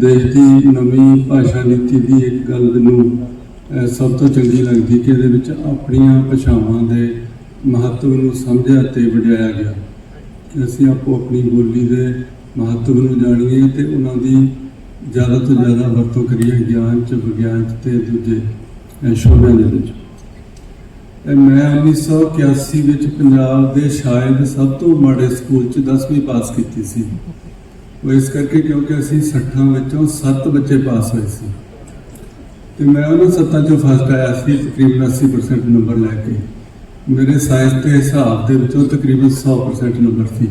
ਦੇਸ਼ ਦੀ ਨਵੀਂ ਭਾਸ਼ਾ ਨੀਤੀ ਦੀ ਇੱਕ ਗੱਲ ਮੈਨੂੰ ਸਭ ਤੋਂ ਚੰਗੀ ਲੱਗਦੀ ਕਿ ਇਹਦੇ ਵਿੱਚ ਆਪਣੀਆਂ ਭਾਸ਼ਾਵਾਂ ਦੇ ਮਹੱਤਵ ਨੂੰ ਸਮਝਿਆ ਤੇ ਵਡਿਆਇਆ ਗਿਆ। ਕਿ ਅਸੀਂ ਆਪੋ ਆਪਣੀ ਬੋਲੀ ਦੇ ਮਹੱਤਵ ਨੂੰ ਜਾਣੀਏ ਤੇ ਉਹਨਾਂ ਦੀ ਜ਼ਿਆਦਾ ਤੋਂ ਜ਼ਿਆਦਾ ਵਰਤੋਂ ਕਰੀਏ ਗਿਆਨ ਚ ਵਿਗਿਆਨ 'ਚ ਤੇ ਦੂਜੇ ਅਹ, ਸ਼ੋਬਿਆਂ ਦੇ ਵਿੱਚ। ਇਹ ਮੈਂ 1981 ਵਿੱਚ ਪੰਜਾਬ ਦੇ ਸ਼ਾਇਦ ਸਭ ਤੋਂ ਮਾੜੇ ਸਕੂਲ 'ਚ 10ਵੀਂ ਪਾਸ ਕੀਤੀ ਸੀ। ਉਹ ਇਸ ਕਰਕੇ ਕਿਉਂਕਿ ਅਸੀਂ 60 ਵਿੱਚੋਂ 7 ਬੱਚੇ ਪਾਸ ਹੋਏ ਸੀ। ਤੇ ਮੈਂ ਉਹਨਾਂ ਸੱਤਾਂ 'ਚੋਂ ਫਸਟ ਆਇਆ ਸੀ ਤਕਰੀਬਨ 80% ਨੰਬਰ ਲੈ ਕੇ। ਮੇਰੇ ਸਾਇੰਸ ਦੇ ਹਿਸਾਬ ਦੇ ਵਿੱਚੋਂ ਤਕਰੀਬਨ 100% ਨੰਬਰ ਸੀ।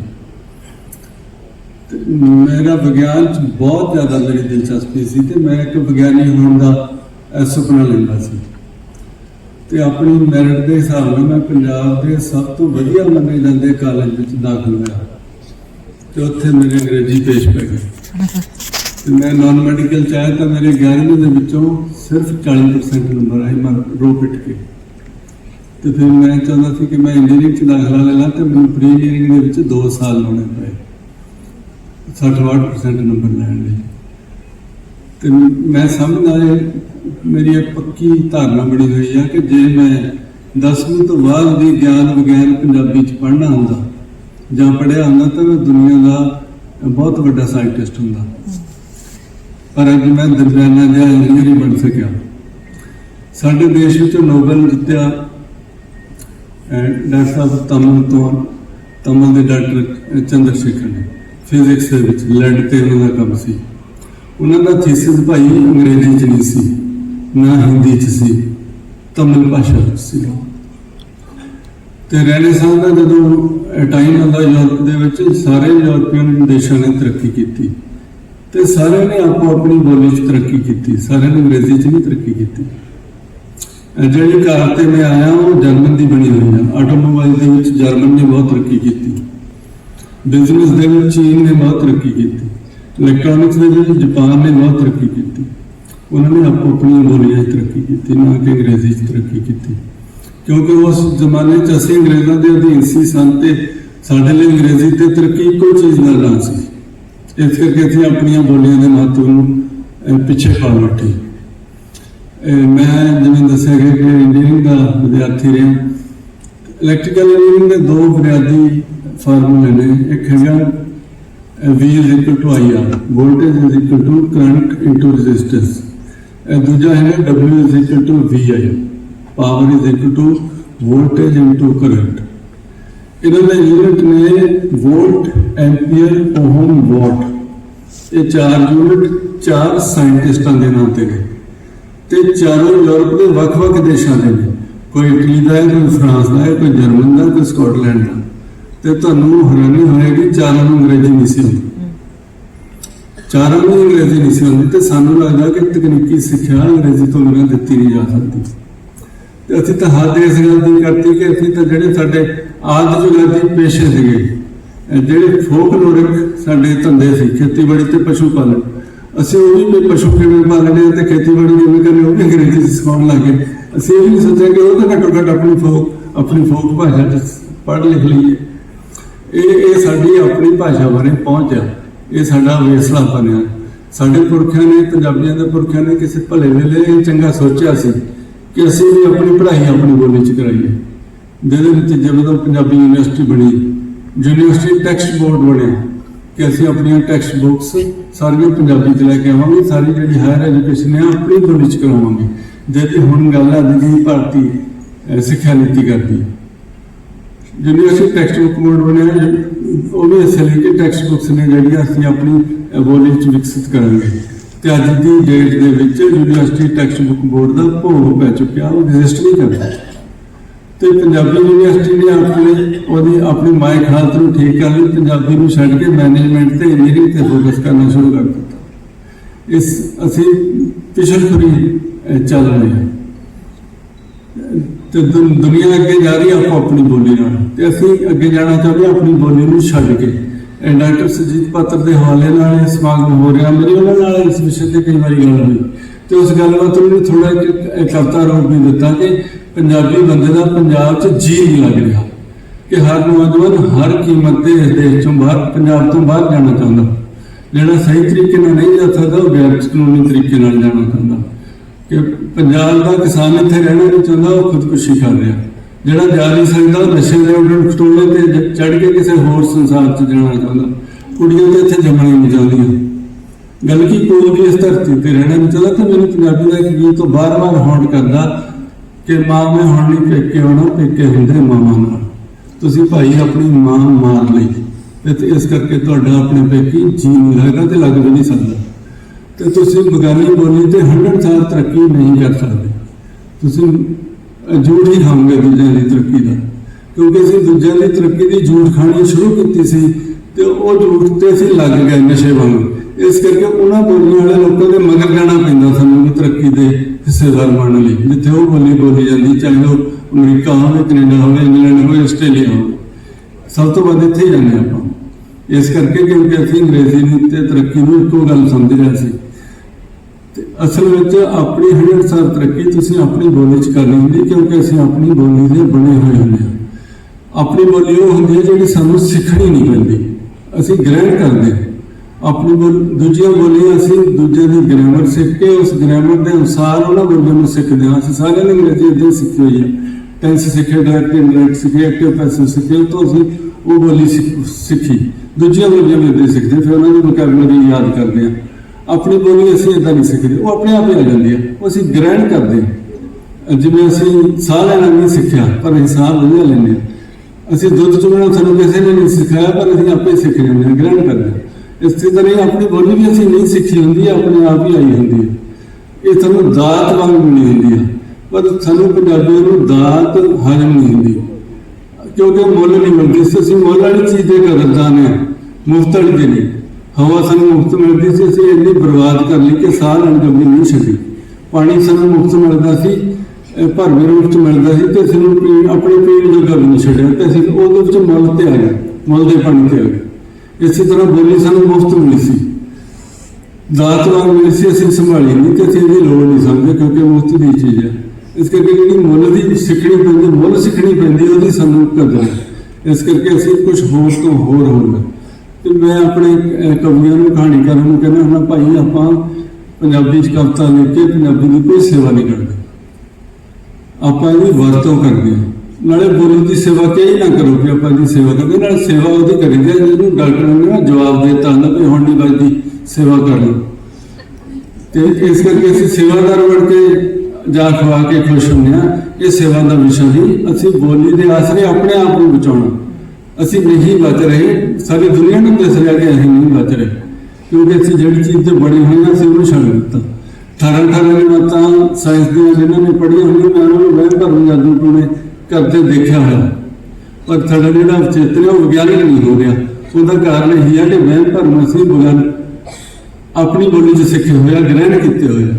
ਮੇਰਾ ਵਿਗਿਆਨ 'ਚ ਬਹੁਤ ਜ਼ਿਆਦਾ ਮੇਰੀ ਦਿਲਚਸਪੀ ਸੀ ਤੇ ਮੈਂ ਇੱਕ ਵਿਗਿਆਨੀ ਹੋਣ ਦਾ ਅਹ, ਸੁਪਨਾ ਲੈਂਦਾ ਸੀ। ਤੇ ਆਪਣੀ ਮੈਰਿਟ ਦੇ ਹਿਸਾਬ ਨਾਲ ਮੈਂ ਪੰਜਾਬ ਦੇ ਸਭ ਤੋਂ ਵਧੀਆ ਮੰਨੇ ਜਾਂਦੇ ਕਾਲਜ ਵਿੱਚ ਦਾਖਲ ਹੋਇਆ। ਤੇ ਉੱਥੇ ਮੇਰੇ ਅੰਗਰੇਜ਼ੀ ਪੇਸ਼ ਪੈ ਗਈ ਤੇ ਮੈਂ ਨਾਨ ਮੈਡੀਕਲ ਚਾਹਿਆ ਤਾਂ ਮੇਰੇ 11ਵੀਂ ਦੇ ਵਿੱਚੋਂ ਸਿਰਫ 40% ਨੰਬਰ ਆਏ, ਮੈਂ ਰੋ ਪਿੱਟ ਕੇ। ਤੇ ਫਿਰ ਮੈਂ ਚਾਹੁੰਦਾ ਸੀ ਕਿ ਮੈਂ ਇੰਜੀਨੀਅਰਿੰਗ ਚ ਦਾਖਲਾ ਲੈ ਲਾਂ ਤੇ ਮੈਨੂੰ ਪ੍ਰੀ ਇੰਜੀਨੀਅਰਿੰਗ ਦੇ ਵਿੱਚ 2 ਸਾਲ ਲਾਉਣੇ ਪਏ। 60-62% ਨੰਬਰ ਲੈਣ ਲਈ। ਤੇ ਮੈਂ ਸਮਝਦਾ ਇਹ ਮੇਰੀ ਇਹ ਪੱਕੀ ਧਾਰਨਾ ਬਣੀ ਹੋਈ ਆ ਕਿ ਜੇ ਮੈਂ 10ਵੀਂ ਤੋਂ ਬਾਅਦ ਵੀ ਗਿਆਨ ਵਿਗਿਆਨ ਪੰਜਾਬੀ ਚ ਪੜ੍ਹਨਾ ਹੁੰਦਾ ਜਾਂ ਪੜਿਆ ਹੁੰਦਾ ਤਾਂ ਮੈਂ ਦੁਨੀਆ ਦਾ ਬਹੁਤ ਵੱਡਾ ਸਾਇੰਟਿਸਟ ਹੁੰਦਾ। ਪਰ ਅੱਜ ਮੈਂ ਦਰਮਿਆਨਾ ਜਿਹਾ ਇੰਜੀਨੀਅਰ ਹੀ ਬਣ ਸਕਿਆ। ਸਾਡੇ ਦੇਸ਼ ਵਿੱਚ ਨੋਬਲ ਜਿੱਤਿਆ ਡਾਕਟਰ ਸਾਹਿਬ ਤਮਨ ਤੋਂ, ਤਮਨ ਦੇ ਡਾਕਟਰ ਚੰਦਰ ਸ਼ੇਖਰ ਨੇ। ਫਿਜ਼ਿਕਸ ਦੇ ਵਿੱਚ ਲੈਡ ਤੇ ਉਹਨਾਂ ਦਾ ਕੰਮ ਸੀ। ਉਹਨਾਂ ਦਾ ਥੀਸਿਸ ਭਾਈ ਅੰਗਰੇਜ਼ੀ ਚ ਨਹੀਂ ਸੀ, ਨਾ ਹਿੰਦੀ ਚ ਸੀ, ਤਮਿਲ ਭਾਸ਼ਾ ਵਿੱਚ ਸੀ ਤੇ ਸਾਹਿਬ ਦਾ ਜਦੋਂ ਟਾਈਮ ਆਉਂਦਾ ਯੂਰਪ ਦੇ ਵਿੱਚ, ਸਾਰੇ ਯੂਰਪੀਅਨ ਦੇਸ਼ਾਂ ਨੇ ਤਰੱਕੀ ਕੀਤੀ। ਤੇ ਸਾਰਿਆਂ ਨੇ ਆਪੋ ਆਪਣੀ ਬੋਲੀ 'ਚ ਤਰੱਕੀ ਕੀਤੀ, ਸਾਰਿਆਂ ਨੇ ਅੰਗਰੇਜ਼ੀ 'ਚ ਨਹੀਂ ਤਰੱਕੀ ਕੀਤੀ। ਜਿਹੜੀ ਕਾਰ ਤੇ ਮੈਂ ਆਇਆ, ਉਹ ਜਰਮਨ ਦੀ ਬਣੀ ਹੋਈ ਆ। ਆਟੋਮੋਬਾਈਲ ਦੇ ਵਿੱਚ ਜਰਮਨ ਨੇ ਬਹੁਤ ਤਰੱਕੀ ਕੀਤੀ। ਬਿਜ਼ਨਸ ਦੇ ਵਿੱਚ ਚੀਨ ਨੇ ਬਹੁਤ ਤਰੱਕੀ ਕੀਤੀ। ਇਲੈਕਟ੍ਰੋਨਿਕਸ ਦੇ ਵਿੱਚ ਜਾਪਾਨ ਨੇ ਬਹੁਤ ਤਰੱਕੀ ਕੀਤੀ। ਉਹਨਾਂ ਨੇ ਆਪੋ ਆਪਣੀ ਬੋਲੀਆਂ 'ਚ ਤਰੱਕੀ ਕੀਤੀ, ਨਾ ਕਿ ਅੰਗਰੇਜ਼ੀ 'ਚ ਤਰੱਕੀ ਕੀਤੀ। ਕਿਉਂਕਿ ਉਸ ਜ਼ਮਾਨੇ 'ਚ ਅਸੀਂ ਅੰਗਰੇਜ਼ਾਂ ਦੇ ਅਧੀਨ ਸੀ, ਸਨ ਤੇ ਸਾਡੇ ਲਈ ਅੰਗਰੇਜ਼ੀ ਤੇ ਤਰੱਕੀ ਕੋਈ ਚੀਜ਼ ਦਾ ਨਾ ਸੀ। ਇਸ ਕਰਕੇ ਅਸੀਂ ਆਪਣੀਆਂ ਬੋਲੀਆਂ ਦੇ ਮਹੱਤਵ ਨੂੰ ਪਿੱਛੇ ਪਾ ਬੈਠੇ ਮੈਂ ਜਿਵੇਂ ਦੱਸਿਆ ਗਿਆ ਕਿ ਇੰਜੀਨੀਅਰਿੰਗ ਦਾ ਵਿਦਿਆਰਥੀ ਰਿਹਾ। ਇਲੈਕਟ੍ਰੀਕਲ ਇੰਜੀਨੀਅਰਿੰਗ ਦੇ ਦੋ ਬੁਨਿਆਦੀ ਫਾਰਮੂਲੇ ਨੇ। ਇੱਕ ਹੈਗਾ V is equal to IR voltage is equal to current into resistance ਦੂਜਾ ਹੈ W is equal to VI power is equal to voltage into current. ਇਹਨਾਂ ਦੇ ਯੂਨਿਟ ਨੇ ਵੋਲਟ ਐਂਪੀਅਰ ਓਹਮ ਵਾਟ ਇਹ ਚਾਰ ਯੂਨਿਟ ਚਾਰ ਸਾਇੰਟਿਸਟਾਂ ਦੇ ਨਾਮ ਤੇ ਨੇ। ਤੇ ਚਾਰੋਂ ਯੂਰਪ ਦੇ ਵੱਖ-ਵੱਖ ਦੇਸ਼ਾਂ ਦੇ ਨੇ। ਕੋਈ ਇਟਲੀ ਦਾ ਹੈ, ਕੋਈ ਫਰਾਂਸ ਦਾ ਹੈ, ਕੋਈ ਜਰਮਨ ਦਾ, ਕੋਈ ਸਕਾਟਲੈਂਡ ਦਾ। ਤੇ ਤੁਹਾਨੂੰ ਹੈਰਾਨੀ ਹੋਏਗੀ, ਚਾਰਾਂ ਨੂੰ ਅੰਗਰੇਜ਼ੀ ਨਹੀਂ ਸੀ ਆਉਂਦੀ। ਚਾਰਾਂ ਨੂੰ ਅੰਗਰੇਜ਼ੀ ਨਹੀਂ ਸੀ ਆਉਂਦੀ, ਤੇ ਸਾਨੂੰ ਲੱਗਦਾ ਕਿ ਤਕਨੀਕੀ ਸਿੱਖਿਆ ਅੰਗਰੇਜ਼ੀ ਤੋਂ ਬਿਨਾਂ ਦਿੱਤੀ ਨਹੀਂ ਜਾ ਸਕਦੀ। ਤੇ ਅਸੀਂ ਤਾਂ ਹੱਦ ਇਸ ਗੱਲ ਦੀ ਕਰਤੀ ਕਿ ਅਸੀਂ ਤਾਂ ਜਿਹੜੇ ਸਾਡੇ ਆਦਿ ਜੁਗਾਦੀ ਪੇਸ਼ੇ ਸੀਗੇ ਜਿਹੜੇ ਫੋਕ ਫੋਕਲੋਰਿਕ ਸਾਡੇ ਧੰਦੇ ਸੀ, ਖੇਤੀਬਾੜੀ ਤੇ ਪਸ਼ੂ ਪਾਲਣ। ਅਸੀਂ ਉਹ ਵੀ ਪਸ਼ੂ ਕਿਵੇਂ ਪਾਲਣੇ ਆ ਤੇ ਖੇਤੀਬਾੜੀ ਕਿਵੇਂ ਕਰਨੀ, ਉਹ ਵੀ ਅੰਗਰੇਜ਼ੀ 'ਚ ਸਿਖਾਉਣ ਲੱਗੇ ਅਸੀਂ ਇਹ ਵੀ ਨਹੀਂ ਸੋਚਿਆ ਕਿ ਉਹ ਤਾਂ ਘੱਟੋ ਘੱਟ ਆਪਣੀ ਫੋਕ ਆਪਣੀ ਫੋਕ ਭਾਸ਼ਾ 'ਚ ਪੜ੍ਹ ਲਿਖ ਲਈਏ। ਇਹ ਇਹ ਸਾਡੀ ਆਪਣੀ ਭਾਸ਼ਾ ਬਾਰੇ ਪਹੁੰਚ ਆ। ਇਹ ਸਾਡਾ ਵੇਸਲਾ ਬਣਿਆ। ਸਾਡੇ ਪੁਰਖਿਆਂ ਨੇ, ਪੰਜਾਬੀਆਂ ਦੇ ਪੁਰਖਿਆਂ ਨੇ ਕਿਸੇ ਭਲੇ ਵੇਲੇ ਇਹ ਚੰਗਾ ਸੋਚਿਆ ਸੀ। ਕਿ ਅਸੀਂ ਵੀ ਆਪਣੀ ਪੜ੍ਹਾਈ ਆਪਣੀ ਬੋਲੀ 'ਚ ਕਰਾਈਏ। ਜਿਹਦੇ ਵਿੱਚ ਜਦੋਂ ਪੰਜਾਬੀ ਯੂਨੀਵਰਸਿਟੀ ਬਣੀ, ਯੂਨੀਵਰਸਿਟੀ ਟੈਕਸਟ ਬੋਰਡ ਬਣਿਆ ਕਿ ਅਸੀਂ ਆਪਣੀਆਂ ਟੈਕਸਟ ਬੁੱਕਸ ਸਾਰੀਆਂ ਪੰਜਾਬੀ 'ਚ ਲੈ ਕੇ ਆਵਾਂਗੇ, ਸਾਰੀ ਜਿਹੜੀ ਹਾਇਰ ਐਜੂਕੇਸ਼ਨ ਹੈ, ਆਪਣੀ ਬੋਲੀ 'ਚ ਕਰਾਵਾਂਗੇ। ਜਿਹਦੀ ਹੁਣ ਗੱਲ ਆ ਜਿਹੜੀ ਭਾਰਤੀ ਸਿੱਖਿਆ ਨੀਤੀ ਕਰਦੀ। ਯੂਨੀਵਰਸਿਟੀ ਟੈਕਸਟ ਬੁੱਕ ਬੋਰਡ ਬਣਿਆ, ਉਹ ਵੀ ਇਸੇ ਲਈ ਕਿ ਟੈਕਸਟ ਬੁੱਕਸ ਨੇ ਜਿਹੜੀਆਂ ਅਸੀਂ ਆਪਣੀ ਬੋਲੀ 'ਚ ਵਿਕਸਿਤ ਕਰਾਂਗੇ। ਤੇ ਅੱਜ ਦੀ ਡੇਟ ਦੇ ਵਿੱਚ ਯੂਨੀਵਰਸਿਟੀ ਟੈਕਸਟ ਬੁੱਕ ਬੋਰਡ ਦਾ ਭੋਗ ਪੈ ਚੁੱਕਿਆ, ਉਹ ਰਜਿਸਟਰ ਨਹੀਂ ਕਰਦਾ। ਤੇ ਪੰਜਾਬੀ ਯੂਨੀਵਰਸਿਟੀ ਨੇ ਆਪਣੀ, ਉਹਦੀ ਆਪਣੀ ਮਾਇਕ ਹਾਲਤ ਨੂੰ ਠੀਕ ਕਰਨ ਲਈ, ਪੰਜਾਬੀ ਨੂੰ ਛੱਡ ਕੇ ਮੈਨੇਜਮੈਂਟ ਤੇ ਇੰਜੀਨੀਅਰਿੰਗ ਤੇ ਫੋਕਸ ਕਰਨਾ ਸ਼ੁਰੂ ਕਰ ਦਿੱਤਾ। ਇਸ ਅਸੀਂ ਪਿਛਲਖੁਰੀ ਚੱਲ ਰਹੇ ਹਾਂ। ਤੇ ਦੁ- ਦੁਨੀਆ ਅੱਗੇ ਜਾ ਰਹੀ ਹੈ ਆਪੋ ਆਪਣੀ ਬੋਲੀ ਨਾਲ। ਤੇ ਅਸੀਂ ਅੱਗੇ ਜਾਣਾ ਚਾਹੁੰਦੇ ਹਾਂ, ਆਪਣੀ ਬੋਲੀ ਨੂੰ ਛੱਡ ਕੇ। ਡਾਕਟਰ ਸੁਜੀਤ ਪਾਤਰ ਦੇ ਹਵਾਲੇ ਨਾਲ ਇਹ ਸਮਾਗਮ ਹੋ ਰਿਹਾ। ਮੇਰੀ ਉਹਨਾਂ ਨਾਲ ਇਸ ਵਿਸ਼ੇ ਤੇ ਕਈ ਵਾਰੀ ਗੱਲ ਹੋਈ। ਤੇ ਉਸ ਗੱਲਬਾਤ ਨੂੰ ਥੋੜਾ ਇੱਕ ਰੂਪ ਵੀ ਦਿੱਤਾ ਕਿ ਪੰਜਾਬੀ ਬੰਦੇ ਦਾ ਪੰਜਾਬ 'ਚ ਜੀ ਨਹੀਂ ਲੱਗ ਰਿਹਾ ਕਿ ਹਰ ਨੌਜਵਾਨ ਹਰ ਕੀਮਤ ਤੇ ਇਸ ਦੇਸ਼ ਤੋਂ ਬਾਹਰ, ਪੰਜਾਬ ਤੋਂ ਬਾਹਰ ਜਾਣਾ ਚਾਹੁੰਦਾ। ਜਿਹੜਾ ਸਹੀ ਤਰੀਕੇ ਨਾਲ ਨਹੀਂ ਜਾ ਸਕਦਾ, ਉਹ ਗੈਰ ਕਾਨੂੰਨੀ ਤਰੀਕੇ ਨਾਲ ਜਾਣਾ ਚਾਹੁੰਦਾ। ਕਿ ਪੰਜਾਬ ਦਾ ਕਿਸਾਨ ਇੱਥੇ ਰਹਿਣਾ ਨਹੀਂ ਚਾਹੁੰਦਾ, ਉਹ ਖੁਦਕੁਸ਼ੀ ਕਰ ਰਿਹਾ। ਜਿਹੜਾ ਜਾ ਨਹੀਂ ਸਕਦਾ ਉਹ ਨਸ਼ੇ ਦੇ ਉੱਪਰ ਟੋਲੇ ਤੇ ਚੜ ਕੇ ਕਿਸੇ ਹੋਰ ਸੰਸਾਰ 'ਚ ਜਾਣਾ ਚਾਹੁੰਦਾ। ਕੁੜੀਆਂ ਤੇ ਇੱਥੇ ਜੰਮਣਾ ਨਹੀਂ ਚਾਹੁੰਦੀਆਂ। ਗੱਲ ਕੀ, ਕੋਈ ਵੀ ਇਸ ਧਰਤੀ ਤੇ ਰਹਿਣਾ ਨਹੀਂ ਚਾਹੁੰਦਾ, ਤੇ ਮੈਨੂੰ ਪੰਜਾਬੀ ਦਾ ਇੱਕ ਗੀਤ ਤੋਂ ਬਾਰ-ਬਾਰ ਹੌਂਟ ਕਰਦਾ ਕਿ ਮਾਂ ਮੈਂ ਹੁਣ ਨਹੀਂ ਪੇਕੇ ਆਉਣਾ, ਪੇਕੇ ਹੁੰਦੇ ਮਾਵਾਂ ਨਾਲ। ਤੁਸੀਂ ਭਾਈ ਆਪਣੀ ਮਾਂ ਮਾਰ ਲਈ। ਤੇ- ਤੇ, ਇਸ ਕਰਕੇ ਤੁਹਾਡਾ ਆਪਣੇ ਪੇਕੀ ਜੀ ਨਹੀਂ ਲੱਗਦਾ ਤੇ ਲੱਗ ਵੀ ਨਹੀਂ ਸਕਦਾ। ਤੇ ਤੁਸੀਂ ਬਗਾਨੀ ਬੋਲੀ ਤੇ 100 ਸਾਲ ਤਰੱਕੀ ਨਹੀਂ ਕਰ ਸਕਦੇ। ਤੁਸੀਂ ਜੂਠ ਹੀ ਖਾਓਗੇ ਦੂਜਿਆਂ ਦੀ ਤਰੱਕੀ ਦਾ। ਕਿਉਂਕਿ ਅਸੀਂ ਦੂਜਿਆਂ ਦੀ ਤਰੱਕੀ ਦੀ ਜੂਠ ਖਾਣੀ ਸ਼ੁਰੂ ਕੀਤੀ ਸੀ ਤੇ ਉਹ ਜੂਠ ਤੇ ਅਸੀਂ ਲੱਗ ਗਏ ਨਸ਼ੇ ਵਾਂਗ। ਇਸ ਕਰਕੇ ਉਹਨਾਂ ਬੋਲੀਆਂ ਵਾਲੇ ਲੋਕਾਂ ਦੇ ਮਗਰ ਜਾਣਾ ਪੈਂਦਾ ਸਾਨੂੰ ਵੀ ਤਰੱਕੀ ਦੇ ਹਿੱਸੇਦਾਰ ਬਣਨ ਲਈ। ਜਿੱਥੇ ਉਹ ਬੋਲੀ ਬੋਲੀ ਜਾਂਦੀ, ਚਾਹੇ ਉਹ ਅਮਰੀਕਾ ਹੋਵੇ, ਕੈਨੇਡਾ ਹੋਵੇ, ਇੰਗਲੈਂਡ ਹੋਵੇ, ਆਸਟ੍ਰੇਲੀਆ ਹੋਵੇ। ਸਭ ਤੋਂ ਵੱਧ ਇੱਥੇ ਹੀ ਜਾਂਦੇ ਆਪਾਂ। ਇਸ ਕਰਕੇ ਕਿਉਂਕਿ ਅਸੀਂ ਅੰਗਰੇਜ਼ੀ ਨੂੰ ਤੇ ਤਰੱਕੀ ਨੂੰ ਇੱਕੋ ਗੱਲ ਸਮਝ ਰਹੇ ਸੀ। ਅਸਲ ਵਿੱਚ ਆਪਣੀ 100 ਸਾਲ ਤਰੱਕੀ ਤੁਸੀਂ ਆਪਣੀ ਬੋਲੀ 'ਚ ਕਰਨੀ ਹੁੰਦੀ ਕਿਉਂਕਿ ਅਸੀਂ ਆਪਣੀ ਬੋਲੀ ਦੇ ਬਣੇ ਹੋਏ ਹੁੰਦੇ ਹਾਂ। ਆਪਣੀ ਬੋਲੀ ਉਹ ਹੁੰਦੀ ਹੈ ਜਿਹੜੀ ਸਾਨੂੰ ਸਿੱਖਣੀ ਨਹੀਂ ਪੈਂਦੀ। ਅਸੀਂ ਗ੍ਰਹਿਣ ਕਰਦੇ ਆਪਣੀ ਬੋਲ ਦੂਜੀਆਂ ਬੋਲੀਆਂ ਅਸੀਂ ਦੂਜੇ ਦੀ ਗ੍ਰਾਮਰ ਸਿੱਖ ਕੇ ਉਸ ਗ੍ਰਾਮਰ ਦੇ ਅਨੁਸਾਰ ਉਹਨਾਂ ਬੋਲੀਆਂ ਨੂੰ ਸਿੱਖਦੇ ਹਾਂ। ਅਸੀਂ ਸਾਰਿਆਂ ਨੇ ਅੰਗਰੇਜ਼ੀ ਇਦਾਂ ਹੀ ਸਿੱਖੀ ਹੋਈ ਹੈ। ਟੈਂਸ ਸਿੱਖੇ ਡਾਇਰੈਕਟ ਇੰਡਾਇਰੈਕਟ ਸਿੱਖੇ ਐਕਟਿਵ ਪੈਸਿਵ ਸਿੱਖੇ ਉਹ ਤੋਂ ਅਸੀਂ ਉਹ ਬੋਲੀ ਸਿੱਖ- ਸਿੱਖੀ। ਦੂਜੀਆਂ ਬੋਲੀਆਂ ਵੀ ਇਦਾਂ ਹੀ ਸਿੱਖਦੇ ਹਾਂ, ਫਿਰ ਉਹਨਾਂ ਦੀ ਵੋਕੈਬਲਰੀ ਯਾਦ ਕਰਦੇ ਹਾਂ। ਆਪਣੀ ਬੋਲੀ ਅਸੀਂ ਇਦਾਂ ਨਹੀਂ ਸਿੱਖਦੇ, ਉਹ ਆਪਣੇ ਆਪ ਹੀ ਆ ਜਾਂਦੀ ਹੈ ਉਹ ਅਸੀਂ ਗ੍ਰਹਿਣ ਕਰਦੇ ਹਾਂ ਜਿਵੇਂ ਅਸੀਂ ਸਾਹ ਲੈਣਾ ਨਹੀਂ ਸਿੱਖਿਆ, ਪਰ ਅਸੀਂ ਸਾਹ ਵਧੀਆ ਲੈਂਦੇ ਹਾਂ ਅਸੀਂ ਦੁੱਧ ਚੁਗਣਾ ਸਾਨੂੰ ਕਿਸੇ ਨੇ ਨਹੀਂ ਸਿਖਾਇਆ ਪਰ ਅਸੀਂ ਆਪੇ ਸਿੱਖ ਜਾਂਦੇ ਹਾਂ ਗ੍ਰਹਿਣ ਕਰਦੇ ਹਾਂ ਇਸ ਤਰ੍ਹਾਂ ਹੀ ਆਪਣੀ ਬੋਲੀ ਵੀ ਅਸੀਂ ਨਹੀਂ ਸਿੱਖੀ ਹੁੰਦੀ, ਆਪਣੇ ਆਪ ਹੀ ਆਈ ਹੁੰਦੀ ਹੈ ਇਹ ਸਾਨੂੰ ਦਾਤ ਵਾਂਗ ਮਿਲੀ ਹੁੰਦੀ ਹੈ ਪਰ ਸਾਨੂੰ ਪੰਜਾਬੀਆਂ ਨੂੰ ਦਾਤ ਹਜਮ ਨਹੀਂ ਹੁੰਦੀ। ਕਿਉਂਕਿ ਮੁੱਲ ਨਹੀਂ ਮਿਲਦੀ, ਅਸੀਂ ਮੁੱਲ ਵਾਲੀ ਚੀਜ਼ ਦੇ ਕਰਦਾਂ ਨੇ ਮੁਫਤ ਵਾਲੀ ਨਹੀਂ ਹਵਾ ਸਾਨੂੰ ਮੁਫਤ ਮਿਲਦੀ ਸੀ, ਅਸੀਂ ਇੰਨੀ ਬਰਬਾਦ ਕਰ ਲਈ ਕਿ ਸਾਹ ਲੈਣ ਜੋਗੀ ਨਹੀਂ ਛੱਡੀ। ਪਾਣੀ ਸਾਨੂੰ ਮੁਫਤ ਮਿਲਦਾ ਸੀ ਭਰਵੇਂ ਰੂਪ ਚ ਮਿਲਦਾ ਸੀ ਤੇ ਸਾਨੂੰ ਪੀਣ, ਆਪਣੇ ਪੀਣ ਜੋਗਾ ਵੀ ਨਹੀਂ ਛੱਡਿਆ ਤੇ ਅਸੀਂ ਉਹਦੇ ਵਿੱਚ ਮੁੱਲ ਤੇ ਆ ਗਏ, ਮੁੱਲ ਦੇ ਪਾਣੀ ਤੇ ਆ ਗਏ। ਇਸੇ ਤਰ੍ਹਾਂ ਬੋਲੀ ਸਾਨੂੰ ਮੁਫਤ ਮਿਲੀ ਸੀ। ਦਾਤ ਵਾਂਗ ਮਿਲੀ ਸੀ, ਅਸੀਂ ਸੰਭਾਲੀ ਨਹੀਂ ਤੇ ਅਸੀਂ ਇਹਦੀ ਲੋੜ ਨਹੀਂ ਸਮਝੇ ਕਿਉਂਕਿ ਮੁਫਤ ਦੀ ਚੀਜ਼ ਹੈ। ਇਸ ਕਰਕੇ ਜਿਹੜੀ ਮੁੱਲ ਦੀ ਸਿੱਖਣੀ ਪੈਂਦੀ, ਮੁੱਲ ਸਿੱਖਣੀ ਪੈਂਦੀ ਉਹਦੀ ਸਾਨੂੰ ਕਦਰ ਇਸ ਕਰਕੇ ਅਸੀਂ ਕੁਝ ਹੋਰ ਤੋਂ ਹੋਰ ਹੋਣਾ ਤੇ ਮੈਂ ਆਪਣੇ ਕਵੀਆਂ ਨੂੰ, ਕਹਾਣੀਕਾਰਾਂ ਨੂੰ ਕਹਿੰਦਾ ਹਾਂ ਭਾਈ, ਆਪਾਂ ਪੰਜਾਬੀ ਚ ਕਵਿਤਾ ਲਿਖ ਕੇ ਪੰਜਾਬੀ ਦੀ ਕੋਈ ਸੇਵਾ ਨਹੀਂ ਕਰਦੇ। ਆਪਾਂ ਇਹਦੀ ਵਰਤੋਂ ਕਰਦੇ ਨਾਲੇ ਬੋਲੀ ਦੀ ਸੇਵਾ ਕਈ ਨਾ ਕਰੋ ਕਿ ਆਪਾਂ ਦੀ ਸੇਵਾ ਕਰਦੇ ਨਾਲੇ ਸੇਵਾ ਉਹਦੀ ਕਰੀਦੀ ਜਿਹਨੂੰ ਡਾਕਟਰਾਂ ਨੇ ਨਾ ਜਵਾਬ ਦੇ ਦਿੱਤਾ ਨਾ ਵੀ ਹੁਣ ਨਹੀਂ ਵੱਜਦੀ ਸੇਵਾ ਕਰ ਲਓ। ਤੇ ਇਸ ਕਰਕੇ ਅਸੀਂ ਸੇਵਾਦਾਰ ਬਣ ਕੇ ਜਾ ਖਵਾ ਕੇ ਖੁਸ਼ ਹੁੰਦੇ ਹਾਂ। ਇਹ ਸੇਵਾ ਦਾ ਵਿਸ਼ਾ ਨਹੀਂ, ਅਸੀਂ ਬੋਲੀ ਦੇ ਆਸਰੇ ਆਪਣੇ ਆਪ ਨੂੰ ਬਚਾਉਣਾ। ਅਸੀਂ ਨਹੀਂ ਬਚ ਰਹੇ ਸਾਰੀ ਦੁਨੀਆ ਨੂੰ ਦੱਸ ਰਿਹਾ ਕਿ ਅਸੀਂ ਨਹੀਂ ਬਚ ਰਹੇ। ਕਿਉਂਕਿ ਅਸੀਂ ਜਿਹੜੀ ਚੀਜ਼ ਤੇ ਬੜੇ ਹੋਏ ਹਾਂ, ਅਸੀਂ ਉਹਨੂੰ ਛੱਡ ਦਿੱਤਾ। 18 18 ਦੀਆਂ ਮਤਾਂ ਸਾਇੰਸ ਦੀਆਂ ਜਿਹਨਾਂ ਨੇ ਪੜ੍ਹੀਆਂ ਹੋਈਆਂ, ਮੈਂ ਉਹਨਾਂ ਨੂੰ ਵਹਿਮ ਭਰਮ ਜਾਦੂ ਟੂਣੇ ਕਰਦੇ ਦੇਖਿਆ ਹੋਇਆ। ਪਰ ਸਾਡਾ ਜਿਹੜਾ ਚੇਤਨ ਹੈ ਉਹ ਵਿਗਿਆਨਿਕ ਨਹੀਂ ਹੋ ਰਿਹਾ। ਉਹਦਾ ਕਾਰਨ ਇਹ ਹੈ ਕਿ ਵਹਿਮ ਭਰਮ ਅਸੀਂ ਬਗਨ ਆਪਣੀ ਬੋਲੀ 'ਚ ਸਿੱਖੇ ਹੋਇਆ ਗ੍ਰਹਿਣ ਕੀਤੇ ਹੋਏ ਆ।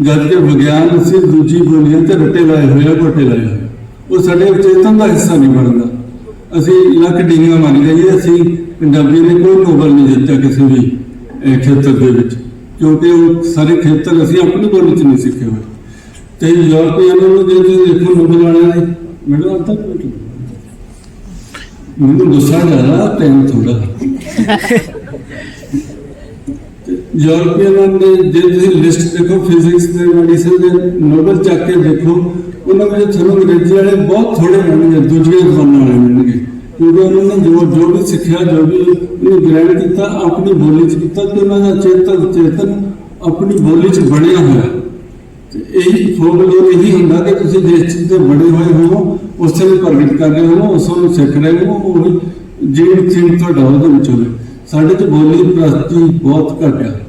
ਜਦ ਕਿ ਵਿਗਿਆਨ ਅਸੀਂ ਦੂਜੀ ਬੋਲੀਆਂ ਤੇ ਰੱਟੇ ਲਾਏ ਹੋਏ ਆ, ਘੋਟੇ ਲਾਏ ਹੋਏ ਉਹ ਸਾਡੇ ਚੇਤਨ ਦਾ ਹਿੱਸਾ ਨਹੀਂ ਬਣਦਾ। ਅਸੀਂ ਲੱਖ ਡਿੰਗਾਂ ਮੰਨ ਜਾਈਏ ਅਸੀਂ ਪੰਜਾਬੀ ਨੇ ਕੋਈ ਨੋਬਲ ਨਹੀਂ ਜਿੱਤਿਆ ਕਿਸੇ ਵੀ ਅਹ, ਖੇਤਰ ਦੇ ਵਿੱਚ। ਕਿਉਂਕਿ ਉਹ ਸਾਰੇ ਖੇਤਰ ਅਸੀਂ ਆਪਣੀ ਬੋਲੀ 'ਚ ਨਹੀਂ ਸਿੱਖੇ ਹੋਏ। ਤੇ ਯੂਰਪੀਅਨ ਨੂੰ ਜੇ ਤੁਸੀਂ ਦੇਖੋ ਨੋਬਲ ਵਾਲਿਆਂ ਨੇ ਮੈਨੂੰ ਅੱਧਾ ਕੋਈ ਮੈਨੂੰ ਗੁੱਸਾ ਜ਼ਿਆਦਾ ਤੈਨੂੰ ਥੋੜਾ ਯੂਰਪੀਅਨਾਂ ਦੇ, ਜੇ ਤੁਸੀਂ ਲਿਸਟ ਦੇਖੋ ਫਿਜ਼ਿਕਸ ਦੇ ਮੈਡੀਸਨ ਦੇ ਨੋਬਲ ਚੱਕ ਕੇ ਦੇਖੋ, ਉਹਨਾਂ ਵਿੱਚ ਤੁਹਾਨੂੰ ਅੰਗਰੇਜ਼ੀ ਵਾਲੇ ਬਹੁਤ ਥੋੜੇ ਮਿਲਣਗੇ ਦੂਜੀਆਂ ਜ਼ਬਾਨਾਂ ਵਾਲੇ ਮਿਲਣਗੇ ਕਿਉਂਕਿ ਉਹਨਾਂ ਨੇ ਜੋ ਜੋ ਵੀ ਸਿੱਖਿਆ, ਜੋ ਵੀ ਉਹਨੇ ਗ੍ਰਹਿਣ ਕੀਤਾ, ਆਪਣੀ ਬੋਲੀ 'ਚ ਕੀਤਾ ਤੇ ਉਹਨਾਂ ਦਾ ਚੇਤਨ ਚੇਤਨ ਆਪਣੀ ਬੋਲੀ 'ਚ ਬਣਿਆ ਹੋਇਆ। ਤੇ ਇਹੀ ਫੋਕਲੋਰ ਇਹੀ ਹੁੰਦਾ ਕਿ ਤੁਸੀਂ ਜਿਸ ਚੀਜ਼ ਦੇ ਬੜੇ ਹੋਏ ਹੋ, ਉਸੇ ਨੂੰ ਪ੍ਰਗਟ ਕਰ ਰਹੇ ਹੋ, ਉਸ ਨੂੰ ਸਿੱਖ ਰਹੇ ਹੋ, ਉਹ ਜਿਹੜੀ ਚੀਜ਼ ਤੁਹਾਡਾ ਉਹਦੇ ਵਿੱਚ ਹੋਵੇ। ਸਾਡੇ ਚ ਬੋਲੀ ਪ੍ਰਸਤੀ ਬਹੁਤ ਘੱਟ ਆ।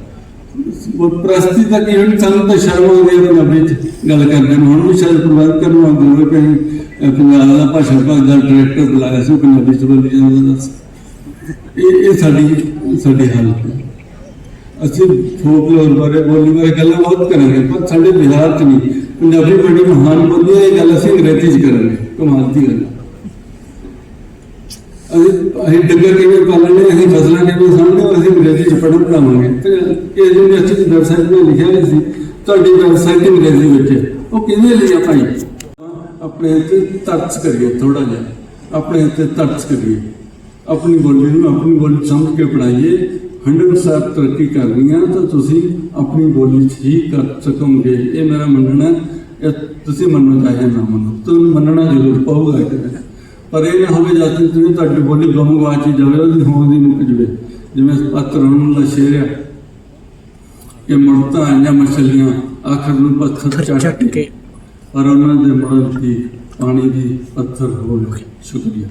ਪ੍ਰਸਤੀ ਦਾ ਕੀ ਸਾਨੂੰ ਤਾਂ ਸ਼ਰਮ ਆਉਂਦੀ ਹੈ ਪੰਜਾਬੀ ਚ ਗੱਲ ਕਰਦੇ ਨੂੰ। ਹੁਣ ਵੀ ਸ਼ਾਇਦ ਪ੍ਰਬੰਧ ਕਰਨ ਆਉਂਦੇ ਹੋਵੇ ਕਿ ਪੰਜਾਬ ਦਾ ਭਾਸ਼ਾ ਵਿਭਾਗ ਦਾ ਡਾਇਰੈਕਟਰ ਬੁਲਾਇਆ ਸੀ, ਉਹ ਪੰਜਾਬੀ ਚ ਬੋਲੀ ਜਾਂਦਾ ਦੱਸ। ਇਹ ਇਹ ਸਾਡੀ ਸਾਡੀ ਹਾਲਤ ਹੈ। ਅਸੀਂ ਫੋਕਲੋਰ ਬਾਰੇ ਬੋਲੀ ਬਾਰੇ ਗੱਲਾਂ ਬਹੁਤ ਕਰਾਂਗੇ, ਪਰ ਸਾਡੇ ਬਿਹਾਰ ਚ ਨਹੀਂ। ਪੰਜਾਬੀ ਬੜੀ ਮਹਾਨ ਬੋਲੀ ਹੈ, ਇਹ ਗੱਲ ਅਸੀਂ ਅੰਗਰੇਜ਼ੀ ਚ ਕਰਾਂਗੇ, ਕਮਾਲ ਦੀ ਗੱਲ ਅਸੀਂ ਡੰਗਰ ਕਿਵੇਂ ਪਾਲਣੇ ਅਸੀਂ ਫਸਲਾਂ ਕਿਵੇਂ ਸਾਂਭਣੇ ਉਹ ਅਸੀਂ ਅੰਗਰੇਜ਼ੀ ਚ ਪੜ੍ਹਨ ਪੜਾਵਾਂਗੇ ਤੇ ਇਹ ਯੂਨੀਵਰਸਿਟੀ ਦੀ ਵੈਬਸਾਈਟ ਤੇ ਲਿਖਿਆ ਹੋਇਆ ਸੀ, ਤੁਹਾਡੀ ਵੈਬਸਾਈਟ ਅੰਗਰੇਜ਼ੀ ਵਿੱਚ ਉਹ ਕਿਹਦੇ ਲਈ ਆ ਭਾਈ? ਆਪਣੇ ਤੇ ਤਰਸ ਕਰੀਏ ਥੋੜਾ ਜਿਹਾ। ਆਪਣੇ ਤੇ ਤਰਸ ਕਰੀਏ। ਆਪਣੀ ਬੋਲੀ ਨੂੰ ਆਪਣੀ ਬੋਲੀ ਸਮਝ ਕੇ ਪੜਾਈਏ 100% ਤਰੱਕੀ ਕਰਨੀ ਆ ਤਾਂ ਤੁਸੀਂ ਆਪਣੀ ਬੋਲੀ 'ਚ ਹੀ ਕਰ ਸਕੋਗੇ। ਇਹ ਮੇਰਾ ਮੰਨਣਾ ਤੁਸੀਂ ਮੰਨਣਾ ਚਾਹੇ ਨਾ ਮੰਨੋ। ਤੁਹਾਨੂੰ ਮੰਨਣਾ ਜ਼ਰੂਰ ਪਊਗਾ। ਇੱਕ ਪਰ ਇਹ ਨਾ ਹੋਵੇ ਜਦ ਤੱਕ ਤੁਸੀਂ ਤੁਹਾਡੀ ਬੋਲੀ ਗਮ ਗਵਾਚੀ ਜਾਵੇ ਉਹਦੀ ਹੋਂਦ ਦੀ ਮੁੱਕ ਜਵੇ। ਜਿਵੇਂ ਪਤਰਨ ਦਾ ਸ਼ੇਰ ਆ ਕਿ ਮੁੜਤਾ ਆਈਆਂ ਮਛਲੀਆਂ ਆਖਰ ਨੂੰ ਪੱਥਰ ਕੇ। ਪਰ ਉਹਨਾਂ ਦੇ ਮਰਨ ਦੀ ਪਾਣੀ ਦੀ ਪੱਥਰ ਹੋ ਗਏ ਸ਼ੁਕਰੀਆ।